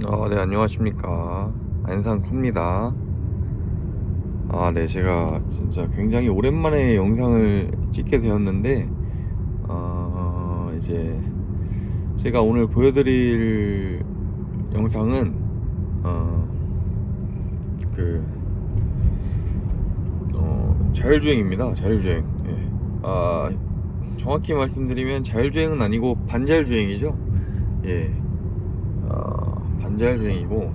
어, 네, 안녕하십니까. 안상쿠입니다. 아, 네, 제가 진짜 굉장히 오랜만에 영상을 찍게 되었는데, 어, 이제, 제가 오늘 보여드릴 영상은, 어, 그, 어, 자율주행입니다. 자율주행. 예. 아, 정확히 말씀드리면 자율주행은 아니고 반자율주행이죠. 예. 어, 반자율주행이고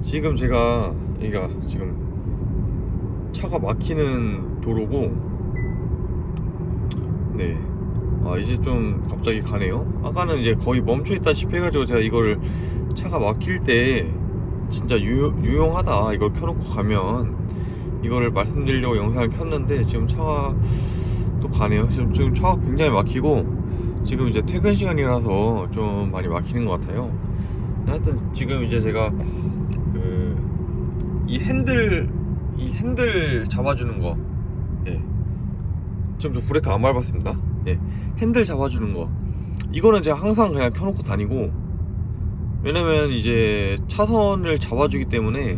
지금 제가 여기가 지금 차가 막히는 도로고 네. 아 이제 좀 갑자기 가네요. 아까는 이제 거의 멈춰 있다시피 해가지고 제가 이걸 차가 막힐 때 진짜 유, 유용하다 이걸 켜놓고 가면 이거를 말씀드리려고 영상을 켰는데 지금 차가 또 가네요. 지금 지금 차가 굉장히 막히고 지금 이제 퇴근 시간이라서 좀 많이 막히는 것 같아요. 하여튼 지금 이제 제가 그 이 핸들 이 핸들 잡아주는 거, 예. 지금 저 브레이크 안 밟았습니다. 예. 핸들 잡아주는 거. 이거는 제가 항상 그냥 켜놓고 다니고 왜냐면 이제 차선을 잡아주기 때문에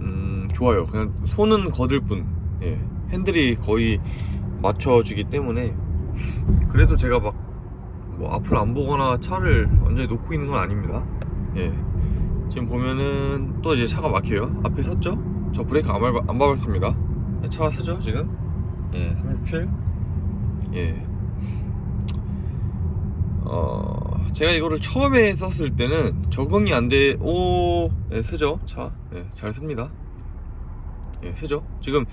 음, 좋아요. 그냥 손은 거들 뿐. 예. 핸들이 거의 맞춰주기 때문에 그래도 제가 막 뭐 앞을 안 보거나 차를 완전히 놓고 있는 건 아닙니다. 예. 지금 보면은 또 이제 차가 막혀요. 앞에 섰죠? 저 브레이크 안, 밟, 안 밟았습니다. 예, 차가 서죠 지금? 예, 37. 예. 어, 제가 이거를 처음에 썼을 때는 적응이 안 돼, 오, 예, 서죠? 차. 예, 잘 씁니다. 예, 서죠? 지금,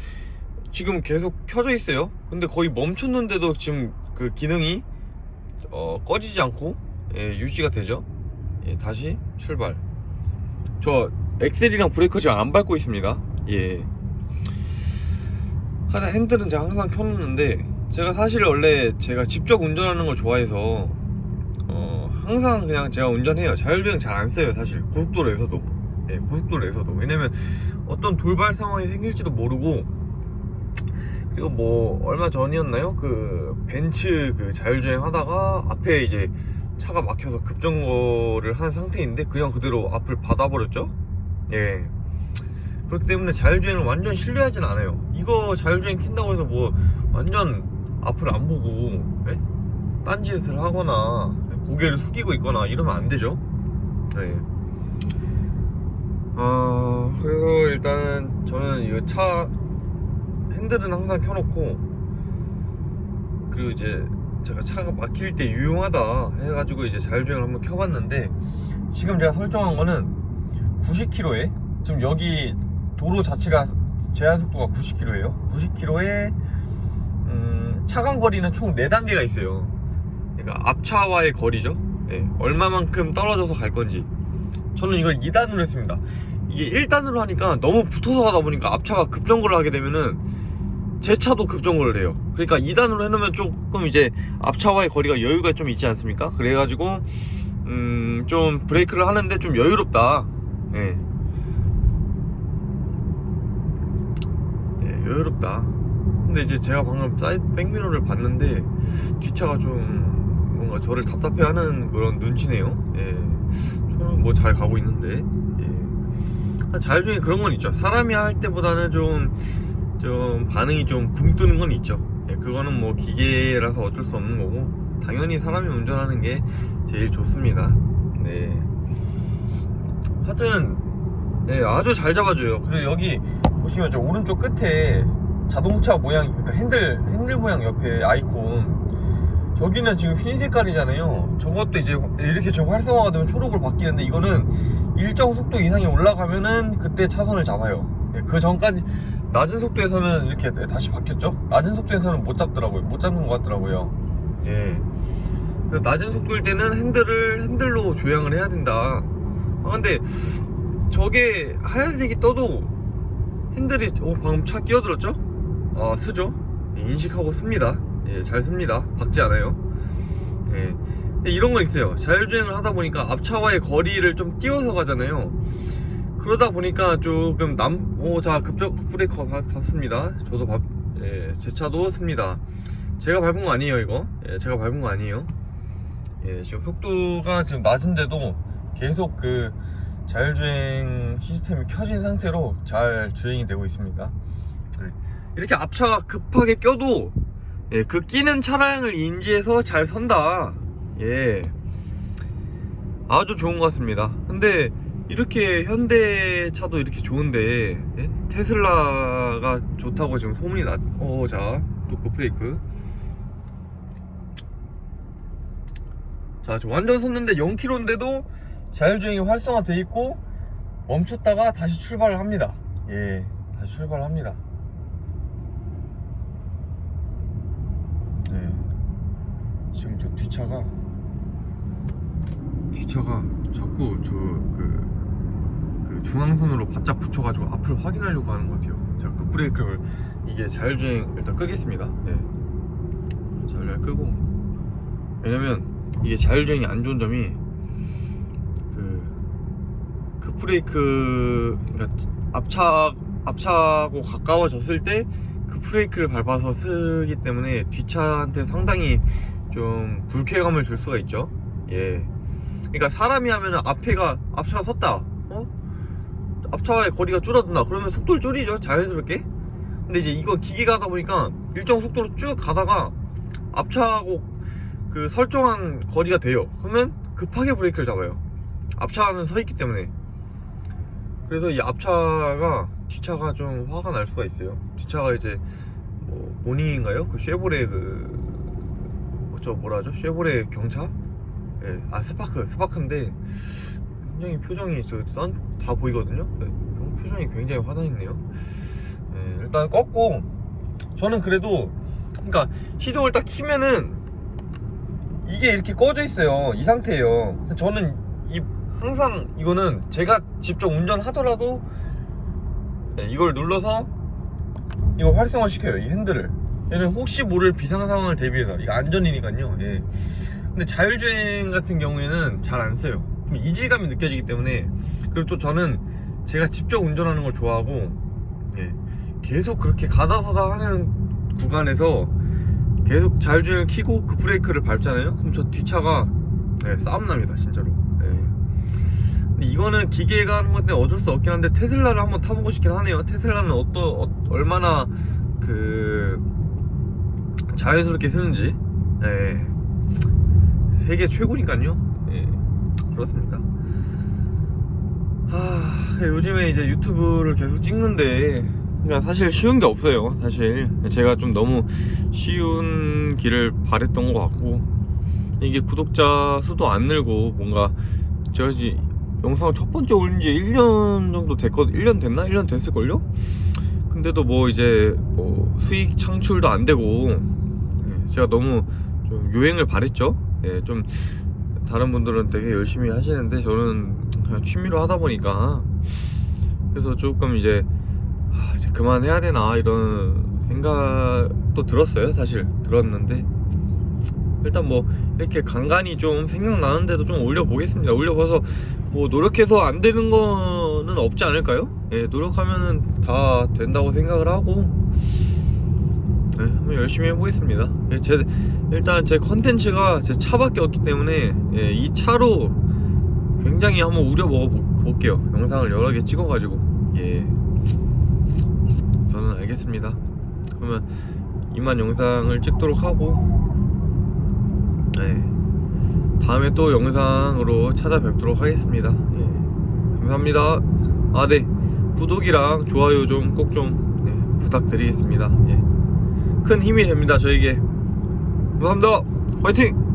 지금 계속 켜져 있어요. 근데 거의 멈췄는데도 지금 그 기능이 어, 꺼지지 않고 예, 유지가 되죠. 예, 다시 출발. 저 엑셀이랑 브레이크 지금 안 밟고 있습니다. 예. 하나 핸들은 제가 항상 켜놓는데 제가 사실 원래 제가 직접 운전하는 걸 좋아해서 어, 항상 그냥 제가 운전해요. 자율주행 잘 안 써요, 사실 고속도로에서도. 예, 고속도로에서도. 왜냐면 어떤 돌발 상황이 생길지도 모르고 그리고 뭐 얼마 전이었나요? 그 벤츠 그 자율주행 하다가 앞에 이제 차가 막혀서 급정거를 한 상태인데 그냥 그대로 앞을 받아버렸죠? 예. 그렇기 때문에 자율주행을 완전 신뢰하진 않아요. 이거 자율주행 킨다고 해서 뭐 완전 앞을 안 보고 예? 딴짓을 하거나 고개를 숙이고 있거나 이러면 안 되죠. 네. 어, 그래서 일단은 저는 이 차 핸들은 항상 켜놓고 그리고 이제 제가 차가 막힐 때 유용하다 해가지고 이제 자율주행을 한번 켜봤는데 지금 제가 설정한 거는 90km에 지금 여기 도로 자체가 제한 속도가 90km예요. 90km에 음, 차간 거리는 총 4단계가 있어요. 그러니까 앞차와의 거리죠. 예, 얼마만큼 떨어져서 갈 건지. 저는 이걸 2단으로 했습니다. 이게 1단으로 하니까 너무 붙어서 가다 보니까 앞차가 급정거를 하게 되면은 제 차도 급정거를 해요. 그러니까 2단으로 해놓으면 조금 이제 앞차와의 거리가 여유가 좀 있지 않습니까? 그래가지고 음, 좀 브레이크를 하는데 좀 여유롭다. 예. 예, 여유롭다. 근데 이제 제가 방금 사이드 백미러를 봤는데 뒷차가 좀 뭔가 저를 답답해하는 그런 눈치네요. 예. 저는 뭐 잘 가고 있는데. 예. 자율주행 그런 건 있죠. 사람이 할 때보다는 좀 좀 반응이 좀 굼뜨는 건 있죠. 예, 그거는 뭐 기계라서 어쩔 수 없는 거고 당연히 사람이 운전하는 게 제일 좋습니다. 네. 하여튼 네 아주 잘 잡아줘요. 그리고 여기 보시면 저 오른쪽 끝에 자동차 모양 그러니까 핸들 핸들 모양 옆에 아이콘 저기는 지금 흰 색깔이잖아요. 저것도 이제 이렇게 저 활성화가 되면 초록으로 바뀌는데 이거는 일정 속도 이상이 올라가면은 그때 차선을 잡아요. 예, 그 전까지 낮은 속도에서는 이렇게 다시 바뀌었죠? 낮은 속도에서는 못 잡더라고요. 못 잡는 것 같더라고요. 예. 그래서 낮은 속도일 때는 핸들을 핸들로 조향을 해야 된다. 아, 근데 저게 하얀색이 떠도 핸들이 어, 방금 차 끼어들었죠? 아, 쓰죠? 예, 인식하고 씁니다. 예, 잘 씁니다. 박지 않아요. 예. 근데 이런 건 있어요. 자율주행을 하다 보니까 앞차와의 거리를 좀 띄워서 가잖아요. 그러다 보니까 조금 남, 오, 자, 급적 브레이커 밟, 습니다 저도 밟, 예, 제 차도 씁니다. 제가 밟은 거 아니에요, 이거. 예, 제가 밟은 거 아니에요. 예, 지금 속도가 지금 낮은데도 계속 그 자율주행 시스템이 켜진 상태로 잘 주행이 되고 있습니다. 네. 이렇게 앞차가 급하게 껴도 예, 그 끼는 차량을 인지해서 잘 선다. 예. 아주 좋은 것 같습니다. 근데 이렇게 현대차도 이렇게 좋은데 예? 테슬라가 좋다고 지금 소문이 났. 어, 자, 또 급브레이크. 자, 지금 완전 섰는데 0km인데도 자율주행이 활성화돼 있고 멈췄다가 다시 출발을 합니다. 예, 다시 출발을 합니다. 예. 지금 저 뒷차가 뒷차가 자꾸 저그그 중앙선으로 바짝 붙여가지고 앞을 확인하려고 하는 것 같아요. 제가 그 브레이크를 이게 자율주행 일단 끄겠습니다. 예. 자율주행 끄고 왜냐면 이게 자율주행이 안 좋은 점이 그, 그 브레이크 그러니까 앞차 앞차고 가까워졌을 때그 브레이크를 밟아서 쓰기 때문에 뒷차한테 상당히 좀 불쾌감을 줄 수가 있죠. 예. 그러니까 사람이 하면 앞에가 앞차가 섰다. 어? 앞차와의 거리가 줄어든다. 그러면 속도를 줄이죠. 자연스럽게. 근데 이제 이거 기계가 하다 보니까 일정 속도로 쭉 가다가 앞차하고 그 설정한 거리가 돼요. 그러면 급하게 브레이크를 잡아요. 앞차는 서 있기 때문에. 그래서 이 앞차가 뒷차가 좀 화가 날 수가 있어요. 뒷차가 이제 뭐 모닝인가요? 그 쉐보레 그저 뭐라 하죠? 쉐보레 경차? 예, 아 스파크 스파크인데 굉장히 표정이 저썬다 보이거든요. 네, 표정이 굉장히 화나있네요. 예, 일단 껐고 저는 그래도 그러니까 시동을 딱 키면은 이게 이렇게 꺼져 있어요. 이 상태예요. 저는 이 항상 이거는 제가 직접 운전하더라도 네, 이걸 눌러서 이거 활성화 시켜요. 이 핸들을. 얘는 혹시 모를 비상 상황을 대비해서 이거 안전이니까요. 예. 근데 자율주행 같은 경우에는 잘 안 써요. 좀 이질감이 느껴지기 때문에 그리고 또 저는 제가 직접 운전하는 걸 좋아하고 예. 계속 그렇게 가다 서다 하는 구간에서 계속 자율주행을 키고 그 브레이크를 밟잖아요. 그럼 저 뒷차가 예, 싸움 납니다, 진짜로. 예. 근데 이거는 기계가 하는 건데 어쩔 수 없긴 한데 테슬라를 한번 타보고 싶긴 하네요. 테슬라는 어떠, 어, 얼마나 그 자연스럽게 쓰는지. 예. 세계 최고니까요. 예. 그렇습니다. 하, 요즘에 이제 유튜브를 계속 찍는데 그러니까 사실 쉬운 게 없어요. 사실 제가 좀 너무 쉬운 길을 바랬던 것 같고 이게 구독자 수도 안 늘고 뭔가 제가 이제 영상 첫 번째 올린 지 1년 정도 됐거든 1년 됐나? 1년 됐을걸요? 근데도 뭐 이제 뭐 수익 창출도 안 되고 예, 제가 너무 좀 요행을 바랬죠 예, 좀 다른 분들은 되게 열심히 하시는데 저는 그냥 취미로 하다 보니까. 그래서 조금 이제 아, 이제 그만해야 되나 이런 생각도 들었어요 사실. 들었는데. 일단 뭐 이렇게 간간히 좀 생각나는데도 좀 올려보겠습니다. 올려봐서 뭐 노력해서 안 되는 거는 없지 않을까요? 예, 노력하면은 다 된다고 생각을 하고 네, 한번 열심히 해보겠습니다 예, 제, 일단 제 컨텐츠가 제 차밖에 없기 때문에 예, 이 차로 굉장히 한번 우려 먹어볼게요 영상을 여러 개 찍어가지고 예 저는 알겠습니다 그러면 이만 영상을 찍도록 하고 네. 다음에 또 영상으로 찾아뵙도록 하겠습니다. 예. 감사합니다. 아, 네. 구독이랑 좋아요 좀 꼭좀 네, 부탁드리겠습니다. 예. 큰 힘이 됩니다, 저에게. 감사합니다. 화이팅!